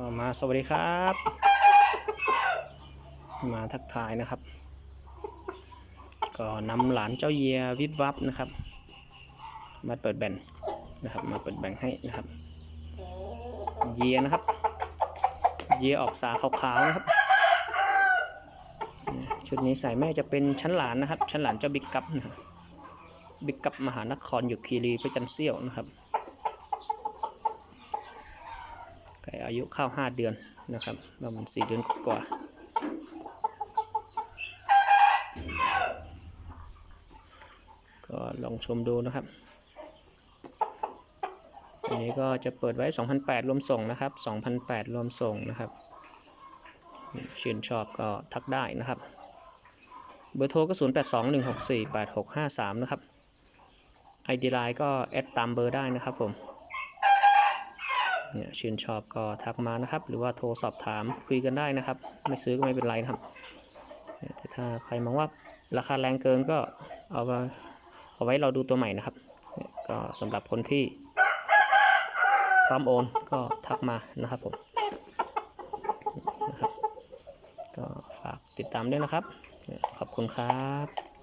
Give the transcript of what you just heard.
ก็มาสวัสดีครับ มาทักทายนะครับ ก็นำหลานเจ้าเยียวิบวับนะครับ มาเปิดแบนนะครับ มาเปิดแบงให้นะครับ เยียนะครับ เยียออกสาขาวๆนะครับ ชุดนี้ใส่แม่จะเป็นชั้นหลานนะครับ ชั้นหลานเจ้าบิ๊กกัปนะครับบิ๊กกัปมหานครอยู่คีรีพระจันทร์เสี้ยวนะครับ ไก่อายุข้าวห้าเดือนนะครับประมาณสี่เดือนกว่าก็ลองชมดูนะครับอันนี้ก็จะเปิดไว้2,800รวมส่งนะครับ2,800รวมส่งนะครับ ชื่นชอบก็ทักได้นะครับ เบอร์โทรก็ 0 8 2 1 6 4 8 6 5 3 นะครับ ID ไลน์ก็แอดตามเบอร์ได้นะครับผม เนี่ยชื่นชอบก็ทักมานะครับ หรือว่าโทรสอบถามคุยกันได้นะครับ ไม่ซื้อก็ไม่เป็นไรนะครับแต่ถ้าใครมองว่าราคาแรงเกินก็เอามาเอาไว้เราดูตัวใหม่นะครับ ก็สำหรับคนที่พร้อมโอนก็ทักมานะครับผมนะครับก็ฝากติดตามด้วยนะครับ ขอบคุณครับ